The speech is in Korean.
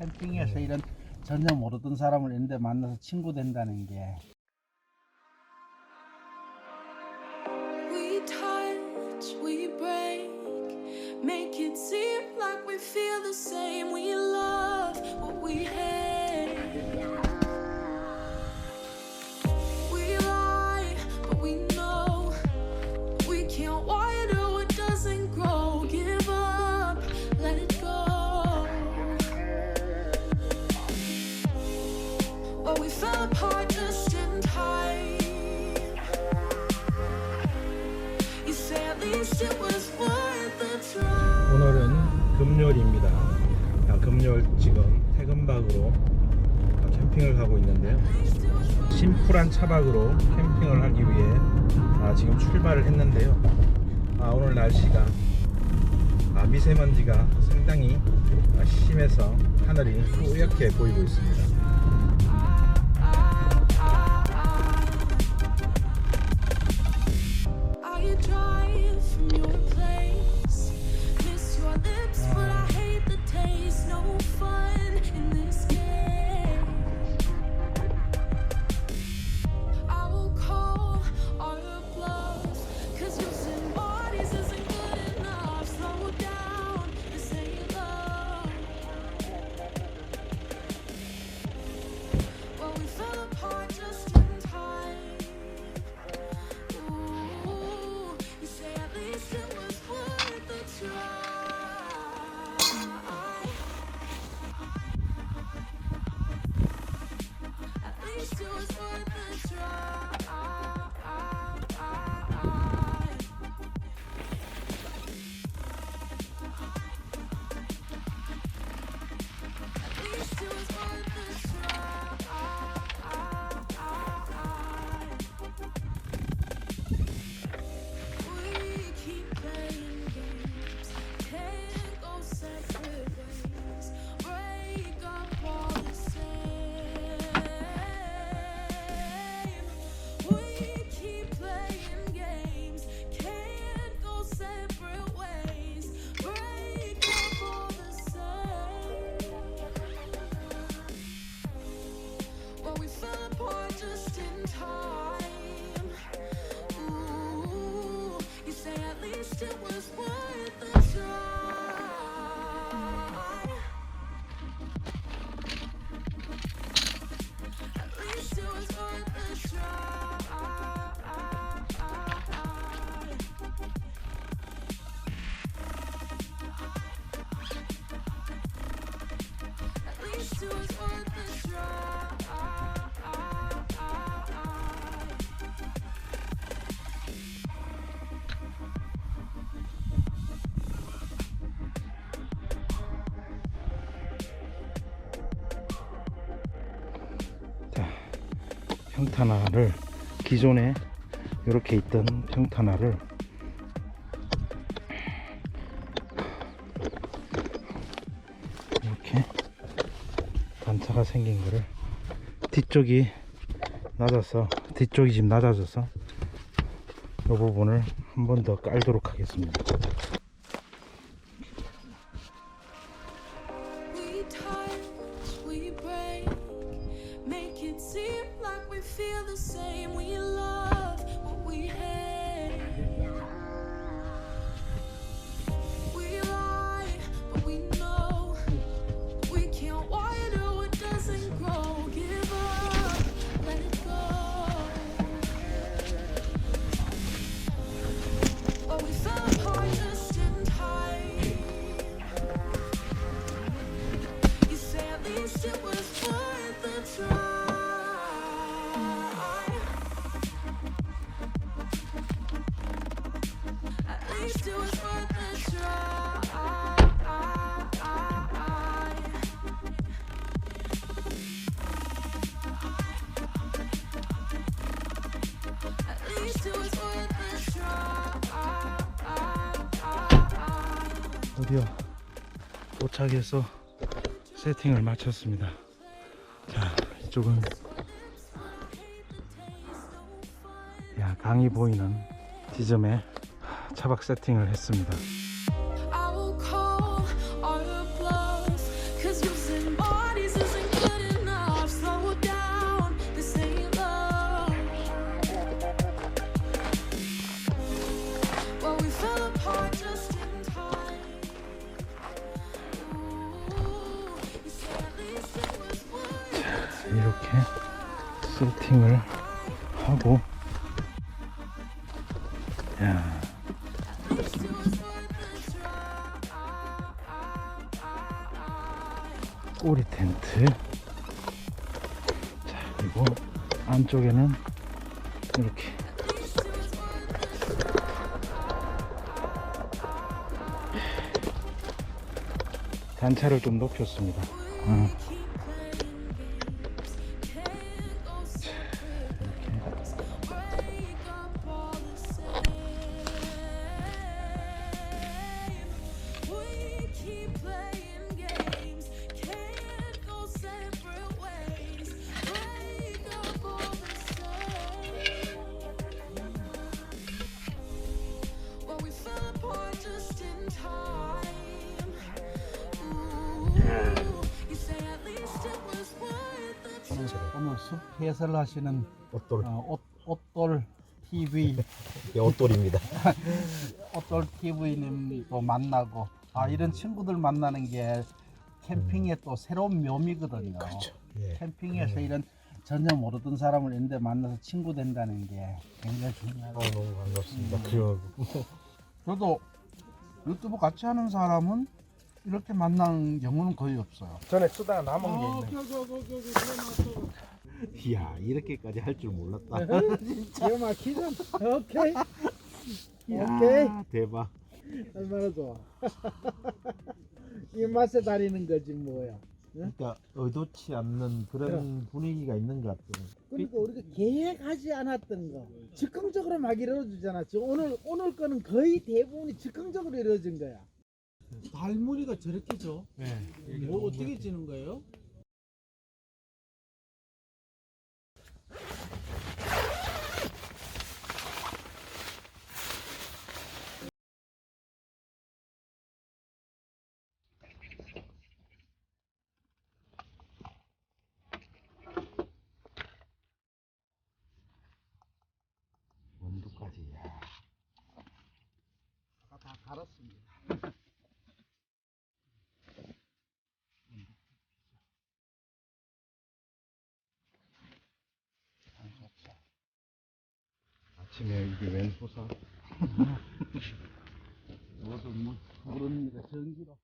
캠핑에서 이런 전혀 모르던 사람을 있는데 만나서 친구 된다는 게 We touch, we break, make it seem like we feel the same. We love what we hate. 금요일입니다. 아, 금요일 지금 퇴근박으로 아, 캠핑을 가고 있는데요. 심플한 차박으로 캠핑을 하기 위해 아, 지금 출발을 했는데요. 아, 오늘 날씨가 아, 미세먼지가 상당히 아, 심해서 하늘이 뿌옇게 보이고 있습니다. Fun choose for the try. 평탄화를 기존에 이렇게 있던 평탄화를 이렇게 단차가 생긴 거를 뒤쪽이 낮아서 뒤쪽이 지금 낮아져서 이 부분을 한 번 더 깔도록 하겠습니다. 드디어 도착해서 세팅을 마쳤습니다. 자, 이쪽은 야, 강이 보이는 지점에 차박 세팅을 했습니다. 이렇게 세팅을 하고 야. 꼬리 텐트 자 그리고 안쪽에는 이렇게 단차를 좀 높였습니다 어, 숲 해설 하시는 옷돌. 어, 옷, 옷돌 TV 옷돌입니다. 옷돌 TV님도 만나고 아 이런 친구들 만나는 게 캠핑의 또 새로운 묘미거든요. 예. 캠핑에서 이런 전혀 모르던 사람을 있는데 만나서 친구 된다는 게 굉장히 중요하고 어, 너무 반갑습니다. 그리고 저도 유튜브 같이 하는 사람은 이렇게 만난 경우는 거의 없어요. 전에 쓰다가 남은 게 있네 이야 이렇게까지 할 줄 몰랐다 기가 막히죠? 오케이. 오케이. 대박 얼마나 좋아. 이 맛에 다니는 거지 뭐야. 그러니까 의도치 않는 그런 분위기가 있는 것 같아요 그러니까 우리가 계획하지 않았던 거 즉흥적으로 막 이루어지잖아. 지금 오늘 오늘 거는 거의 대부분이 즉흥적으로 이루어진 거야. 달무리가 저렇게 져? 네. 뭐 어떻게 지는 거예요? 갈았습니다. 아침에 이게 웬 호사 모두 뭐 모릅니다. 전기로.